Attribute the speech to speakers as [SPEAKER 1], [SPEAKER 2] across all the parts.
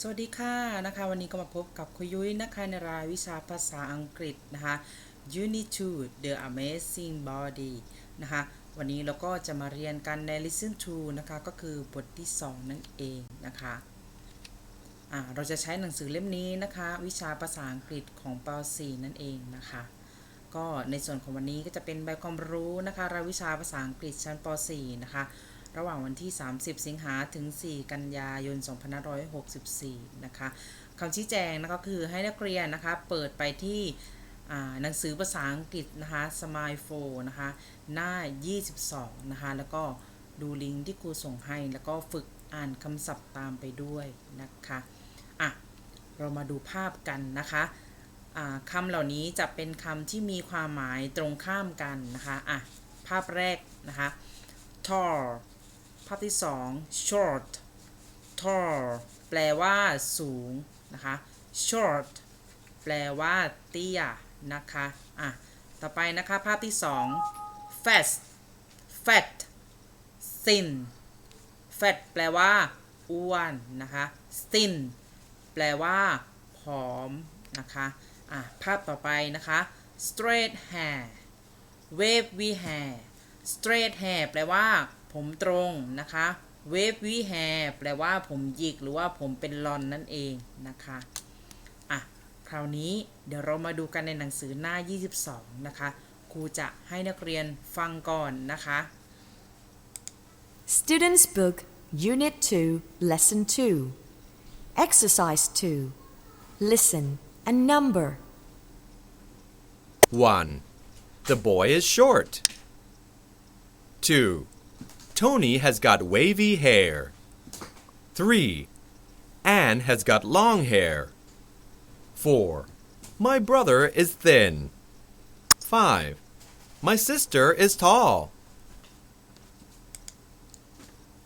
[SPEAKER 1] สวัสดีค่ะนะคะ วันนี้ก็มาพบกับคุยุ้ยนะคะในรายวิชาภาษาอังกฤษนะคะ Unit 2 The Amazing Body นะคะ วันนี้เราก็จะมาเรียนกันใน Listen to นะคะ ก็คือบทที่ 2 นั่นเองนะคะอ่าเราจะใช้หนังสือเล่มนี้นะคะ วิชาภาษาอังกฤษของป .4 นั่นเองนะคะก็ในส่วนของวันนี้ก็จะเป็นใบความรู้นะคะรายวิชาภาษาอังกฤษชั้นป .4 นะคะ ระหว่างวันที่ 30 สิงหาถึง 4 กันยายน 2564 นะคะคำชี้แจงนะก็คือให้นักเรียนนะคะ เปิดไปที่หนังสือภาษาอังกฤษนะคะ Smile 4นะคะ หน้า 22 นะคะ แล้วก็ดูลิงก์ที่ครูส่งให้ แล้วก็ฝึกอ่านคำศัพท์ตามไปด้วยนะคะ อะ เรามาดูภาพกันนะคะคำเหล่านี้จะเป็นคำที่มีความหมายตรงข้ามกันนะคะ อะ ภาพแรกนะคะ tall ภาพที่2 short tall แปลว่าสูงนะคะ short แปลว่าเตี้ยนะคะอะต่อไปนะคะภาพที่2 fat fat thin fat แปลว่าอ้วนนะคะ thin แปลว่าผอมนะคะอะภาพต่อไปนะคะ straight hair wavy hair straight hair แปลว่า ผมตรงนะคะ wavy hair แปลว่าผมหยิกหรือว่าผมเป็นลอนนั่นเองนะคะอะคราวนี้เดี๋ยวเรามาดูกันในหนังสือหน้า 22 นะคะ ครูจะให้นักเรียนฟังก่อนนะคะ
[SPEAKER 2] Students' Book, Unit 2, Lesson 2. Exercise 2. Listen and number.
[SPEAKER 3] 1. The boy is short. 2. Tony has got wavy hair. 3. Anne has got long hair. 4. My brother is thin. 5. My sister is tall.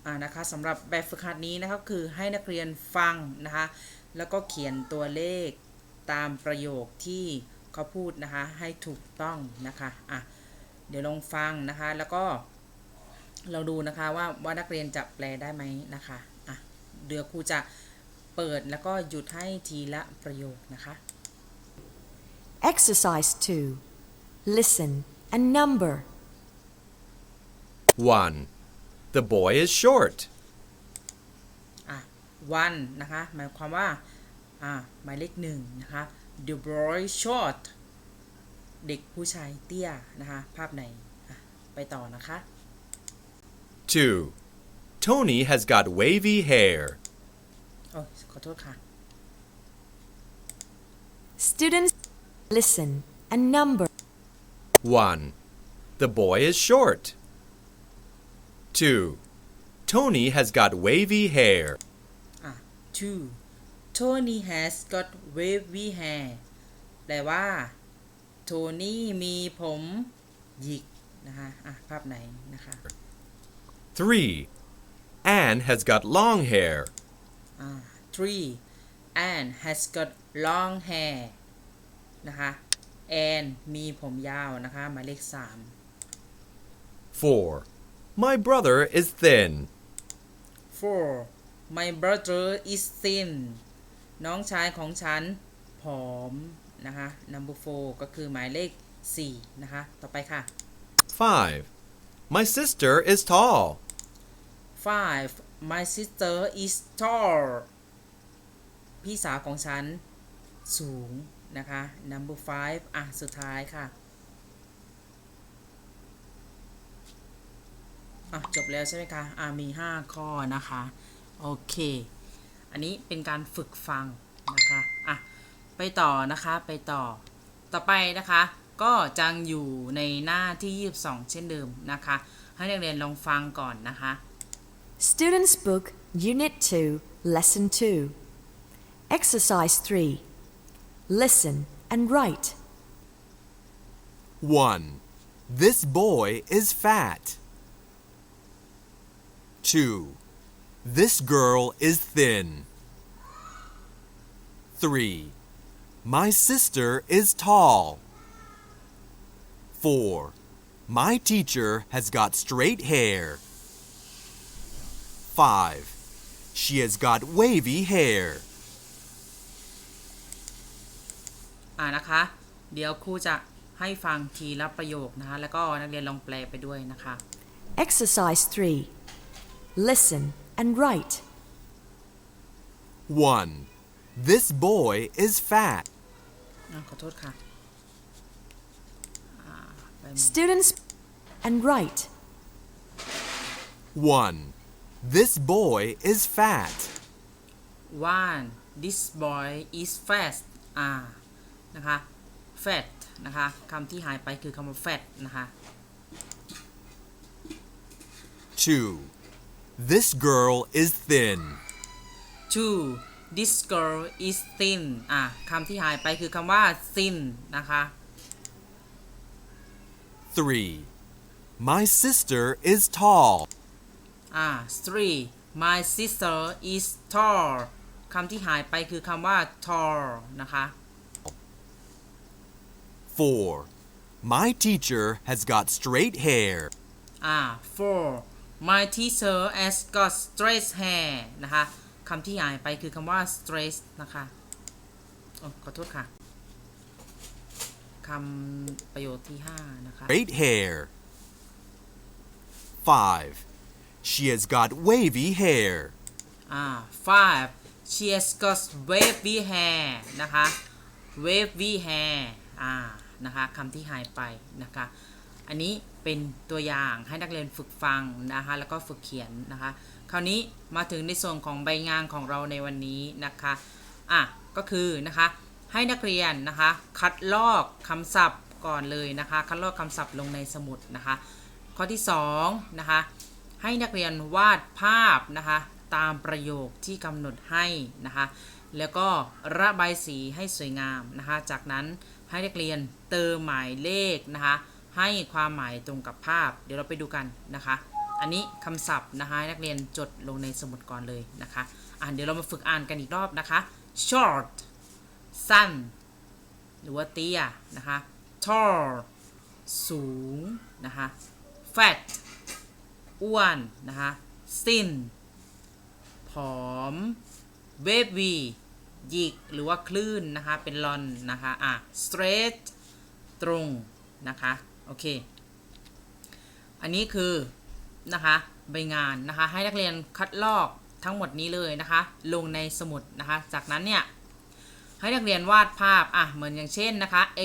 [SPEAKER 1] อ่านะคะสำหรับแบบฝึกหัดนี้นะครับคือให้นักเรียนฟังนะคะแล้วก็เขียนตัวเลขตามประโยคที่เขาพูดนะคะให้ถูกต้องนะคะอะเดี๋ยวลองฟังนะคะแล้วก็ เราดูนะคะว่าว่านักเรียนจะแปลได้ไหมนะคะอะเดี๋ยวครูจะเปิดแล้วก็หยุดให้ทีละประโยคนะคะ
[SPEAKER 2] Exercise 2. Listen and number.
[SPEAKER 3] 1. The boy is short.
[SPEAKER 1] อะ one นะคะ หมายความว่า อะหมายเลขหนึ่งนะคะ the boy short เด็กผู้ชายเตี้ยนะคะ ภาพไหน อะ ไปต่อนะคะ
[SPEAKER 3] 2. Tony has got wavy hair.
[SPEAKER 1] โอ้ยขอโทษค่ะ
[SPEAKER 2] Students, listen and number.
[SPEAKER 3] 1. The boy is short. 2. Tony has got wavy hair.
[SPEAKER 1] อ่ะ two Tony has got wavy hair แปลว่า โทนี่มีผมหยิกนะคะ อ่ะ ภาพไหนนะคะ
[SPEAKER 3] 3. Anne has got long hair.
[SPEAKER 1] อ่า three Anne has got long hair นะคะ Anne มีผมยาวนะคะหมายเลขสาม
[SPEAKER 3] 4. My brother is thin.
[SPEAKER 1] four My brother is thin น้องชายของฉันผอมนะคะ number four ก็คือหมายเลขสี่นะคะ ต่อไปค่ะ
[SPEAKER 3] 5. My sister is tall.
[SPEAKER 1] Five My sister is tall พี่สาวของฉันสูงนะคะ number five อะ สุดท้ายค่ะ อะ จบแล้วใช่ไหมคะ อะ มี 5 ข้อนะคะ โอเค อันนี้เป็นการฝึกฟังนะคะ อะ ไปต่อนะคะ ไปต่อ ต่อไปนะคะ ก็จังอยู่ในหน้าที่ 22 เช่นเดิมนะคะ ให้นักเรียนลองฟังก่อนนะคะ
[SPEAKER 2] Students' Book, Unit 2, Lesson 2. Exercise 3. Listen and write.
[SPEAKER 4] 1. This boy is fat. 2. This girl is thin. 3. My sister is tall. 4. My teacher has got straight hair five. She has got wavy hair.
[SPEAKER 1] อ่านะคะ
[SPEAKER 2] Exercise 3 Listen and write
[SPEAKER 4] 1. This boy is fat
[SPEAKER 1] อะขอโทษค่ะอ่าไป
[SPEAKER 2] Students and write
[SPEAKER 4] 1. This boy is fat.
[SPEAKER 1] one this boy is fast อ่า นะคะ fat นะคะคำที่หายไปคือคำว่า fat นะคะ
[SPEAKER 4] 2. This girl is thin.
[SPEAKER 1] two this girl is thin อ่าคำที่หายไปคือคำว่า thin นะคะ
[SPEAKER 4] 3. My sister is tall.
[SPEAKER 1] อ่า three my sister is tall คำที่หายไปคือคำว่า tall นะคะ
[SPEAKER 4] 4. My teacher has got straight hair.
[SPEAKER 1] อ่า four my teacher has got straight hair นะคะคำที่หายไปคือคำว่า straight นะคะโอ้ขอโทษค่ะคำประโยคที่ 5 นะคะ
[SPEAKER 4] Straight hair. 5. She has got wavy hair.
[SPEAKER 1] อ่า five she has got wavy hair นะคะ wavy hair อ่า นะคะคำที่หายไปนะคะ อันนี้เป็นตัวอย่างให้นักเรียนฝึกฟังนะคะ แล้วก็ฝึกเขียนนะคะ คราวนี้มาถึงในส่วนของใบงานของเราในวันนี้นะคะ อะ ก็คือนะคะ ให้นักเรียนนะคะ คัดลอกคำศัพท์ก่อนเลยนะคะ คัดลอกคำศัพท์ลงในสมุดนะคะ ข้อที่2นะคะ ให้นักเรียนวาดภาพนะคะตามประโยคที่กำหนดให้นะคะแล้วก็ระบายสีให้สวยงามนะคะ จากนั้นให้นักเรียนเติมหมายเลขนะคะให้ความหมายตรงกับภาพ เดี๋ยวเราไปดูกันนะคะ อันนี้คำศัพท์นะคะนักเรียนจดลงในสมุดก่อนเลยนะคะอ่านเดี๋ยวเรามาฝึกอ่านกันอีกรอบนะคะ short สั้น หรือว่าเตี้ยนะคะ tall สูงนะคะ fat อ้วน นะคะ thin ผอม wavy หยิก หรือว่าคลื่น นะคะ เป็นลอน นะคะ อะ straight ตรง นะคะ โอเค อันนี้คือ นะคะ ใบงาน นะคะ ให้นักเรียนคัดลอกทั้งหมดนี้เลยนะคะ ลงในสมุดนะคะ จากนั้นเนี่ย ให้นักเรียนวาดภาพ อะ เหมือนอย่างเช่นนะคะ A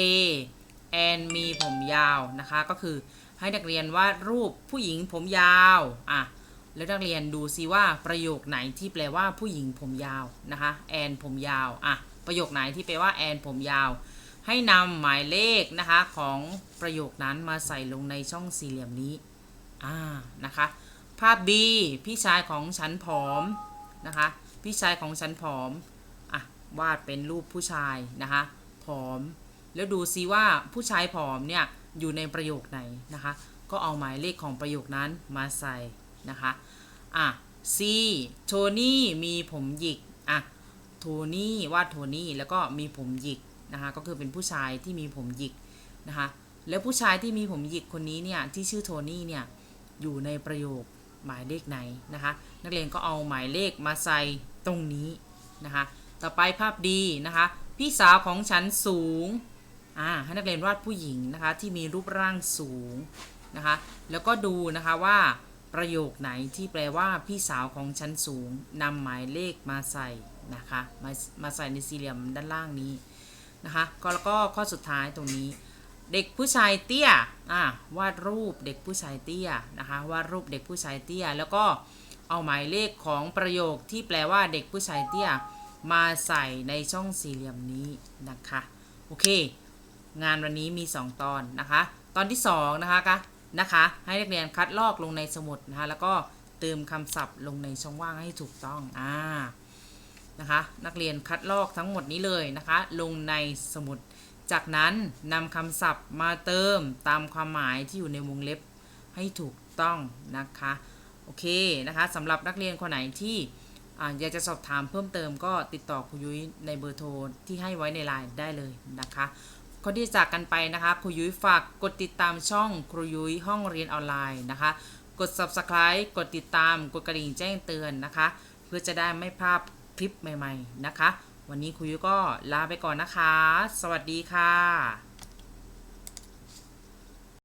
[SPEAKER 1] แอนมีผมยาวนะคะ ก็คือ ให้นักเรียนวาดรูปผู้หญิงผมยาวอะแล้วนักเรียนดูซิว่าประโยคไหนที่แปลว่าผู้หญิงผมยาวนะคะแอนผมยาวอะประโยคไหนที่แปลว่าแอนผมยาว ให้นำหมายเลขนะคะของประโยคนั้นมาใส่ลงในช่องสี่เหลี่ยมนี้อ่านะคะภาพ B พี่ชายของฉันผอมนะคะพี่ชายของฉันผอมอะวาดเป็นรูปผู้ชายนะคะผอม แล้วดูซิว่าผู้ชายผอมเนี่ย อยู่ในประโยคไหนนะคะ ก็เอาหมายเลขของประโยคนั้นมาใส่นะคะ อะ C โทนี่มีผมหยิก อะ โทนี่วาดโทนี่แล้วก็มีผมหยิกนะคะ ก็คือเป็นผู้ชายที่มีผมหยิกนะคะ แล้วผู้ชายที่มีผมหยิกคนนี้เนี่ยที่ชื่อโทนี่เนี่ยอยู่ในประโยคหมายเลขไหนนะคะ นักเรียนก็เอาหมายเลขมาใส่ตรงนี้นะคะ ต่อไปภาพดีนะคะ พี่สาวของฉันสูง อ่าให้นักเรียนวาดผู้หญิงนะคะที่มีรูปร่างสูงนะคะแล้วก็ดูนะคะว่าประโยคไหนที่แปลว่าพี่สาวของฉันสูงนำหมายเลขมาใส่นะคะมามาใส่ในสี่เหลี่ยมด้านล่างนี้นะคะก็แล้วก็ข้อสุดท้ายตรงนี้ เด็กผู้ชายเตี้ยอ่าวาดรูปเด็กผู้ชายเตี้ยนะคะวาดรูปเด็กผู้ชายเตี้ย แล้วก็เอาหมายเลขของประโยคที่แปลว่าเด็กผู้ชายเตี้ย มาใส่ในช่องสี่เหลี่ยมนี้นะคะโอเค งานวันนี้มี 2 ตอนนะคะ ตอนที่2นะคะกะนะคะ ให้นักเรียนคัดลอกลงในสมุดนะคะแล้วก็เติมคำศัพท์ลงในช่องว่างให้ถูกต้องอ่านะคะ นักเรียนคัดลอกทั้งหมดนี้เลยนะคะ ลงในสมุด จากนั้นนำคำศัพท์มาเติมตามความหมายที่อยู่ในวงเล็บให้ถูกต้องนะคะโอเคนะคะสำหรับนักเรียนคนไหนที่ออยากจะสอบถามเพิ่มเติมก็ติดต่อครูยุ้ยในเบอร์โทรที่ให้ไว้ในไลน์ได้เลยนะคะ คนที่จากกันไปนะคะครูยุ้ยฝากกดติดตามช่องครูยุ้ยห้องเรียนออนไลน์นะคะ กด subscribe กดติดตาม กดกระดิ่งแจ้งเตือนนะคะ เพื่อจะได้ไม่พลาดคลิปใหม่ ๆ นะคะ วันนี้ครูยุ้ยก็ลาไปก่อนนะคะ สวัสดีค่ะ